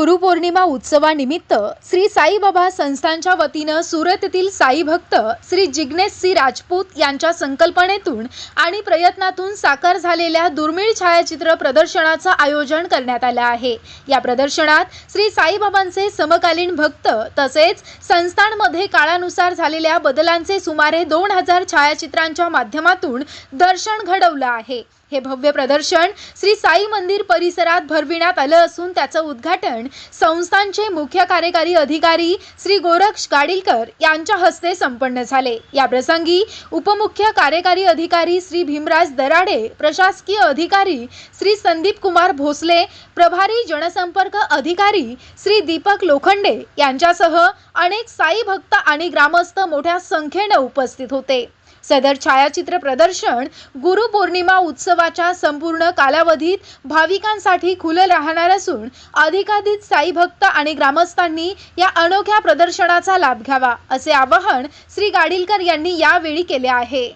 गुरुपौर्णिमा उत्सवानिमित्त श्री साईबाबा संस्थांच्या वतीनं सुरत येथील साई भक्त श्री जिग्नेश सी राजपूत यांच्या संकल्पनेतून आणि प्रयत्नातून साकार झालेल्या दुर्मिळ छायाचित्र प्रदर्शनाचं आयोजन करण्यात आलं आहे. या प्रदर्शनात श्री साईबाबांचे समकालीन भक्त तसेच संस्थांमध्ये काळानुसार झालेल्या बदलांचे सुमारे दोन हजार छायाचित्रांच्या माध्यमातून दर्शन घडवलं आहे. हे भव्य प्रदर्शन श्री साई मंदिर परिसरात भरविण्यात आलं असून त्याचं उद्घाटन संस्थांचे मुख्य कार्यकारी अधिकारी श्री गोरक्ष गाडीलकर यांच्या हस्ते संपन्न झाले. या प्रसंगी उपमुख्य कार्यकारी अधिकारी श्री भीमराज दराडे प्रशासकीय अधिकारी श्री संदीप कुमार भोसले प्रभारी जनसंपर्क अधिकारी श्री दीपक लोखंडे यांच्यासह अनेक साई भक्त आणि ग्रामस्थ मोठ्या संख्येनं उपस्थित होते. सदर छायाचित्र प्रदर्शन गुरुपौर्णिमा उत्सवाच्या संपूर्ण कालावधीत भाविकांसाठी खुलं राहणार असून अधिकाधिक साई भक्त आणि ग्रामस्थांनी या अनोख्या प्रदर्शनाचा लाभ घ्यावा असे आवाहन श्री गाडीलकर यांनी यावेळी केले आहे.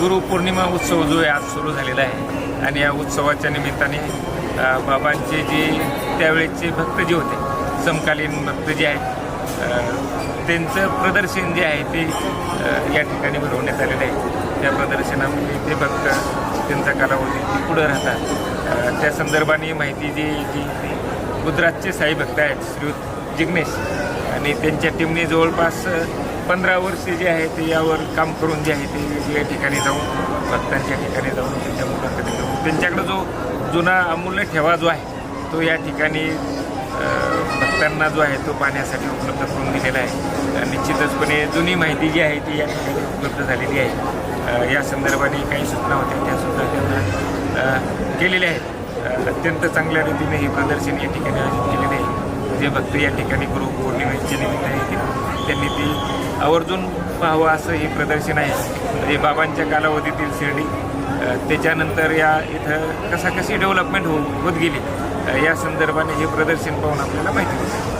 गुरुपौर्णिमा उत्सव जो आहे आज सुरू झालेला आहे. आणि या उत्सवाच्या निमित्ताने बाबांचे जे त्यावेळेचे भक्त जे होते समकालीन भक्त जे आहेत त्यांचं प्रदर्शन जे आहे ते या ठिकाणी भरवण्यात आलेलं आहे. त्या प्रदर्शनामध्ये ते भक्त त्यांचा कालावधी ते पुढं राहतात. त्या संदर्भाने माहिती जी की गुजरातचे साई भक्त आहेत श्री जिग्नेश. आणि त्यांच्या टीमने जवळपास पंधरा वर्षे जे आहे ते यावर काम करून जे आहे ते या ठिकाणी जाऊन भक्तांच्या ठिकाणी जाऊन त्यांच्या मुलाखती घेऊन त्यांच्याकडे जो जुना अमूल्य ठेवा जो आहे तो या ठिकाणी त्यांना जो आहे तो पाण्यासाठी उपलब्ध करून दिलेला आहे. निश्चितचपणे जुनी माहिती जी आहे ती या ठिकाणी उपलब्ध झालेली आहे. या संदर्भाने काही सूचना होत्या त्यासुद्धा त्यांना केलेल्या आहेत. अत्यंत चांगल्या रीतीने हे प्रदर्शन या ठिकाणी आयोजित केलेले आहे. जे भक्त या ठिकाणी गुरु पौर्णिमेच्या निमित्त येतील त्यांनी ती आवर्जून पाहावं असं हे प्रदर्शन आहे. म्हणजे बाबांच्या कालावधीतील शिर्डी त्याच्यानंतर या इथं कसा कशी डेव्हलपमेंट हो होत गेली या संदर्भाने हे प्रदर्शन पाहून आपल्याला माहिती होतं